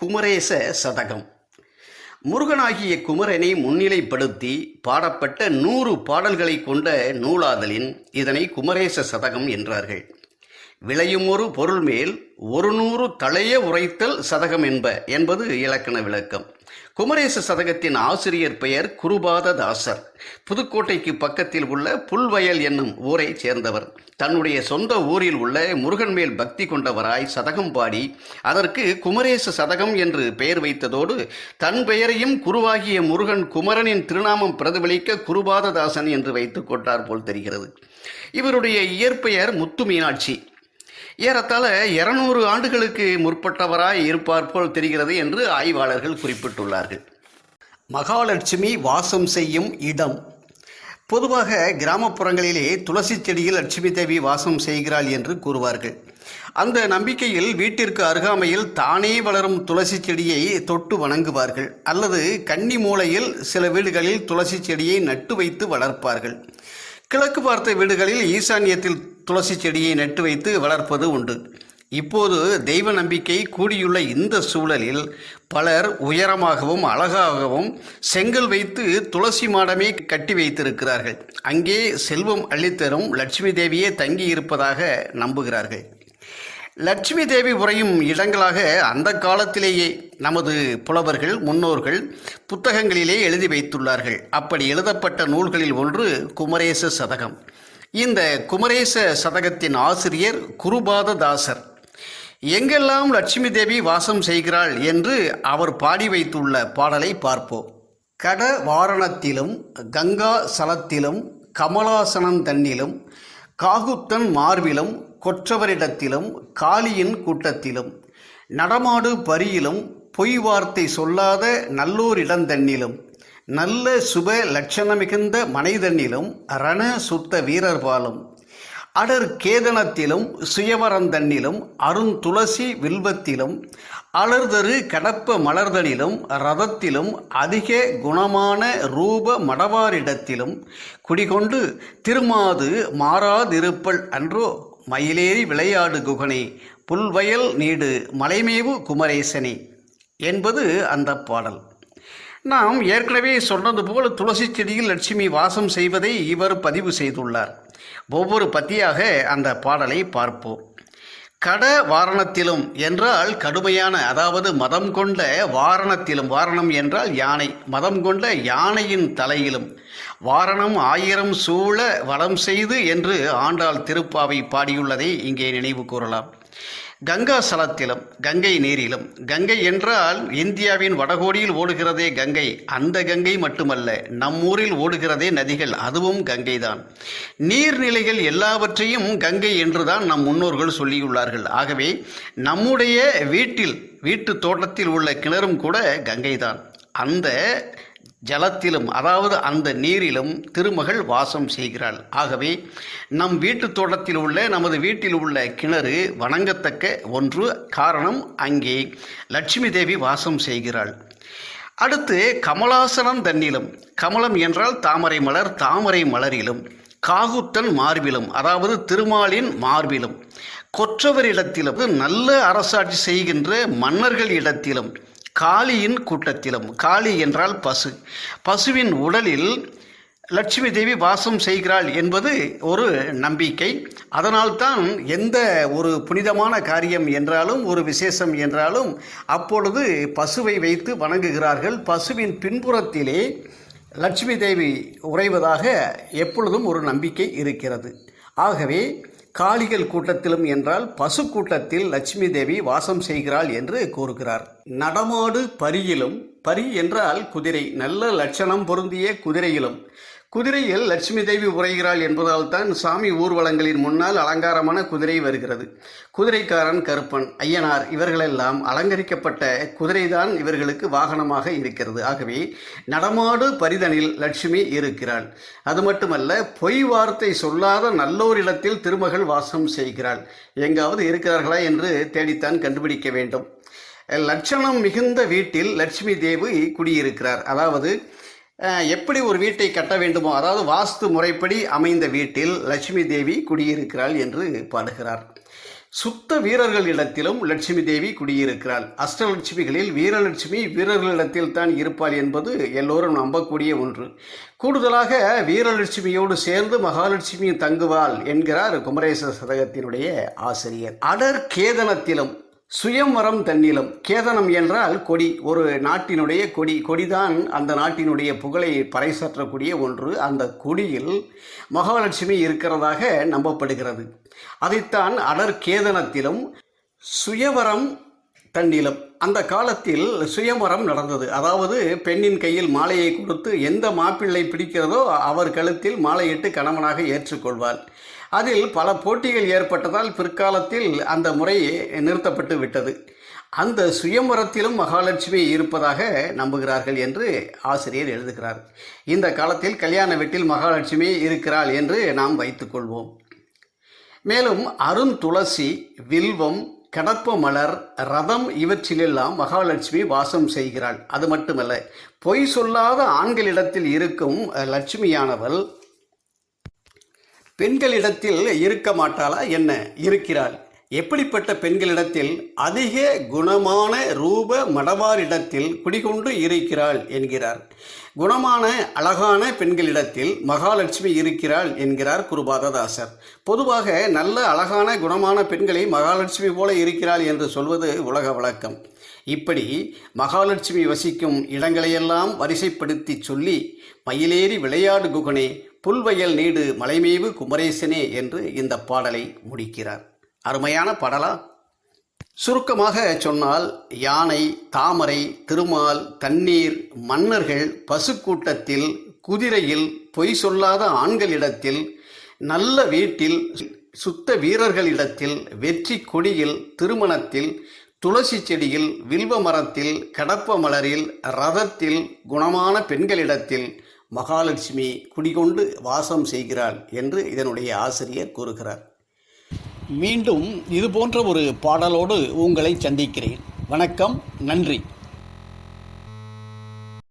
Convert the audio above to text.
குமரேச சதகம். முருகனாகிய குமரனை முன்னிலைப்படுத்தி பாடப்பட்ட நூறு பாடல்களை கொண்ட நூலாதலின் இதனை குமரேச சதகம் என்றார்கள். விளையும் ஒரு பொருள் மேல் ஒரு நூறு தளைய உரைத்தல் சதகம் என்ப என்பது இலக்கண விளக்கம். குமரேச சதகத்தின் ஆசிரியர் பெயர் குருபாத தாசர் புதுக்கோட்டைக்கு பக்கத்தில் உள்ள புல்வயல் என்னும் ஊரைச் சேர்ந்தவர். தன்னுடைய சொந்த ஊரில் உள்ள முருகன் மேல் பக்தி கொண்டவராய் சதகம் பாடி அதற்கு குமரேச சதகம் என்று பெயர் வைத்ததோடு தன் பெயரையும் குருவாகிய முருகன் குமரனின் திருநாமம் பிரதிபலிக்க குருபாததாசன் என்று வைத்துக் கொண்டார் போல் தெரிகிறது. இவருடைய இயற்பெயர் முத்து மீனாட்சி ஏறத்தாழ இருநூறு ஆண்டுகளுக்கு முற்பட்டவராய் இருப்பார் போல் தெரிகிறது என்று ஆய்வாளர்கள் குறிப்பிட்டுள்ளார்கள். மகாலட்சுமி வாசம் செய்யும் இடம். பொதுவாக கிராமப்புறங்களிலே துளசி செடியில் லட்சுமி தேவி வாசம் செய்கிறாள் என்று கூறுவார்கள். அந்த நம்பிக்கையில் வீட்டிற்கு அருகாமையில் தானே வளரும் துளசி செடியை தொட்டு வணங்குவார்கள். அல்லது கன்னி மூலையில் சில வீடுகளில் துளசி செடியை நட்டு வைத்து வளர்ப்பார்கள். கிழக்கு பார்த்த வீடுகளில் ஈசான்யத்தில் துளசி செடியை நட்டு வைத்து வளர்ப்பது உண்டு. இப்போது தெய்வ நம்பிக்கை கூடியுள்ள இந்த சூழலில் பலர் உயரமாகவும் அழகாகவும் செங்கல் வைத்து துளசி மாடமே கட்டி வைத்திருக்கிறார்கள். அங்கே செல்வம் அள்ளித்தரும் லட்சுமி தேவியே தங்கி இருப்பதாக நம்புகிறார்கள். லட்சுமி தேவி உறையும் இடங்களாக அந்த காலத்திலேயே நமது புலவர்கள் முன்னோர்கள் புத்தகங்களிலே எழுதி வைத்துள்ளார்கள். அப்படி எழுதப்பட்ட நூல்களில் ஒன்று குமரேச சதகம். இந்த குமரேச சதகத்தின் ஆசிரியர் குருபாத தாசர் எங்கெல்லாம் லட்சுமி தேவி வாசம் செய்கிறாள் என்று அவர் பாடி வைத்துள்ள பாடலை பார்ப்போம். கட வாரணத்திலும் கங்கா சலத்திலும் கமலாசனம் தன்னிலும் காகுத்தன் மார்பிலும் கொற்றவரிடத்திலும் காளியின் கூட்டத்திலும் நடமாடு பரியிலும் பொய் வார்த்தை சொல்லாத நல்லோரிடந்தன்னிலும் நல்ல சுப லட்சணமிகுந்த மனைதன்னிலும் ரண சுத்த வீரர்பாலும் அடர் கேதனத்திலும் சுயவரந்தன்னிலும் அருந்துளசி வில்வத்திலும் அலர்தரு கடப்ப மலர்தனிலும் ரதத்திலும் அதிக குணமான ரூப மடவாரிடத்திலும் குடிகொண்டு திருமாது மாறாதிருப்பல் அன்றோ மயிலேறி விளையாடு குகனே புல்வயல் நீடு மலைமேவு குமரேசனே என்பது அந்த பாடல். நாம் ஏற்கனவே சொன்னது போல் துளசி செடியில் லட்சுமி வாசம் செய்வதை இவர் பதிவு செய்துள்ளார். ஒவ்வொரு பத்தியாக அந்த பாடலை பார்ப்போம். கட வாரணத்திலும் என்றால் கடுமையான அதாவது மதம் கொண்ட வாரணத்திலும் வாரணம் என்றால் யானை மதம் கொண்ட யானையின் தலையிலும். வாரணம் ஆயிரம் சூழ வளம் செய்து என்று ஆண்டாள் திருப்பாவை பாடியுள்ளதை இங்கே நினைவு கூறலாம். கங்கா சலத்திலும் கங்கை நீரிலும். கங்கை என்றால் இந்தியாவின் வடகோடியில் ஓடுகிறதே கங்கை. அந்த கங்கை மட்டுமல்ல நம்மூரில் ஓடுகிறதே நதிகள். அதுவும் கங்கைதான். நீர்நிலைகள் எல்லாவற்றையும் கங்கை என்றுதான் நம் முன்னோர்கள் சொல்லியுள்ளார்கள். ஆகவே நம்முடைய வீட்டில் வீட்டு தோட்டத்தில் உள்ள கிணறும் கூட கங்கைதான். அந்த ஜலத்திலும் அதாவது அந்த நீரிலும் திருமகள் வாசம் செய்கிறாள். ஆகவே நம் வீட்டு தோட்டத்தில் உள்ள நமது வீட்டில் உள்ள கிணறு வணங்கத்தக்க ஒன்று காரணம் அங்கே லட்சுமி தேவி வாசம் செய்கிறாள். அடுத்து கமலாசனம் தன்னிலும். கமலம் என்றால் தாமரை மலர் தாமரை மலரிலும். காகுத்தன் மார்பிலும் அதாவது திருமாலின் மார்பிலும். கொற்றவரிடத்திலும் நல்ல அரசாட்சி செய்கின்ற மன்னர்கள் இடத்திலும். காளியின் கூட்டத்திலும் காளி என்றால் பசு. பசுவின் உடலில் லட்சுமி தேவி வாசம் செய்கிறாள் என்பது ஒரு நம்பிக்கை. அதனால்தான் எந்த ஒரு புனிதமான காரியம் என்றாலும் ஒரு விசேஷம் என்றாலும் அப்பொழுது பசுவை வைத்து வணங்குகிறார்கள். பசுவின் பின்புறத்திலே லட்சுமி தேவி உறைவதாக எப்பொழுதும் ஒரு நம்பிக்கை இருக்கிறது. ஆகவே காளிகள் கூட்டத்திலும் என்றால் பசு கூட்டத்தில் லட்சுமி தேவி வாசம் செய்கிறாள் என்று கூறுகிறார். நடமாடு பரியிலும் பரி என்றால் குதிரை. நல்ல லட்சணம் பொருந்திய குதிரையிலும் குதிரையில் லட்சுமி தேவி உரைகிறாள் என்பதால் தான் சாமி ஊர்வலங்களின் முன்னால் அலங்காரமான குதிரை வருகிறது. குதிரைக்காரன் கருப்பன் ஐயனார் இவர்களெல்லாம் அலங்கரிக்கப்பட்ட குதிரைதான் இவர்களுக்கு வாகனமாக இருக்கிறது. ஆகவே நடமாடு பரிதனில் லட்சுமி இருக்கிறாள். அது மட்டுமல்ல பொய் வார்த்தை சொல்லாத நல்லோரிடத்தில் திருமகள் வாசம் செய்கிறாள். எங்காவது இருக்கிறார்களா என்று தேடித்தான் கண்டுபிடிக்க வேண்டும். லட்சணம் மிகுந்த வீட்டில் லட்சுமி தேவி குடியிருக்கிறார். அதாவது எப்படி ஒரு வீட்டை கட்ட வேண்டுமோ அதாவது வாஸ்து முறைப்படி அமைந்த வீட்டில் லட்சுமி தேவி குடியிருக்கிறாள் என்று பாடுகிறார். சுத்த வீரர்களிடத்திலும் லட்சுமி தேவி குடியிருக்கிறாள். அஷ்டலட்சுமிகளில் வீரலட்சுமி வீரர்களிடத்தில் தான் இருப்பாள் என்பது எல்லோரும் நம்பக்கூடிய ஒன்று. கூடுதலாக வீரலட்சுமியோடு சேர்ந்து மகாலட்சுமியும் தங்குவாள் என்கிறார் குமரேச சதகத்தினுடைய ஆசிரியர். அடர் கேதனத்திலும் சுயம்வரம் தன்னிலம். கேதனம் என்றால் கொடி. ஒரு நாட்டினுடைய கொடி. கொடிதான் அந்த நாட்டினுடைய புகழை பறைசாற்றக்கூடிய ஒன்று. அந்த கொடியில் மகாலட்சுமி இருக்கிறதாக நம்பப்படுகிறது. அதைத்தான் அடர் கேதனத்திலும் சுயவரம் தன்னிலம். அந்த காலத்தில் சுயவரம் நடந்தது. அதாவது பெண்ணின் கையில் மாலையை கொடுத்து எந்த மாப்பிள்ளை பிடிக்கிறதோ அவர் கழுத்தில் மாலையிட்டு கணவனாக ஏற்றுக்கொள்வார் அதில் பல போட்டிகள் ஏற்பட்டதால் பிற்காலத்தில் அந்த முறை நிறுத்தப்பட்டு விட்டது. அந்த சுயம்பரத்திலும் மகாலட்சுமி இருப்பதாக நம்புகிறார்கள் என்று ஆசிரியர் எழுதுகிறார். இந்த காலத்தில் கல்யாண வீட்டில் மகாலட்சுமி இருக்கிறாள் என்று நாம் வைத்துக்கொள்வோம் மேலும் அருந்துளசி வில்வம் கடப்ப மலர் ரதம் இவற்றிலெல்லாம் மகாலட்சுமி வாசம் செய்கிறாள். அது மட்டுமல்ல பொய் சொல்லாத ஆண்களிடத்தில் இருக்கும் லட்சுமியானவள் பெண்களிடத்தில் இருக்க மாட்டாளா? என்ன? இருக்கிறாள். எப்படிப்பட்ட பெண்களிடத்தில் அதிக குணமான ரூப மடவாரிடத்தில் குடிகொண்டு இருக்கிறாள் என்கிறார். குணமான அழகான பெண்களிடத்தில் மகாலட்சுமி இருக்கிறாள் என்கிறார் குருபாததாசர். பொதுவாக நல்ல அழகான குணமான பெண்களை மகாலட்சுமி போல இருக்கிறாள் என்று சொல்வது உலக வழக்கம். இப்படி மகாலட்சுமி வசிக்கும் இடங்களையெல்லாம் வரிசைப்படுத்தி சொல்லி மயிலேறி விளையாடு குகனே புல்வயல் நீடு மலைமேவு குமரேசனே என்று இந்த பாடலை முடிக்கிறார். அருமையான பாடலா? சுருக்கமாக சொன்னால் யானை தாமரை திருமால் தண்ணீர் மன்னர்கள் பசுக்கூட்டத்தில் குதிரையில் பொய் சொல்லாத ஆண்களிடத்தில் நல்ல வீட்டில் சுத்த வீரர்களிடத்தில் வெற்றி கொடியில் திருமணத்தில் துளசி செடியில் வில்வ மரத்தில் கடப்ப மலரில் ரதத்தில் குணமான பெண்களிடத்தில் மகாலட்சுமி குடிகொண்டு வாசம் செய்கிறாள் என்று இதனுடைய ஆசிரியர் கூறுகிறார். மீண்டும் இது போன்ற ஒரு பாடலோடு உங்களை சந்திக்கிறேன். வணக்கம் நன்றி.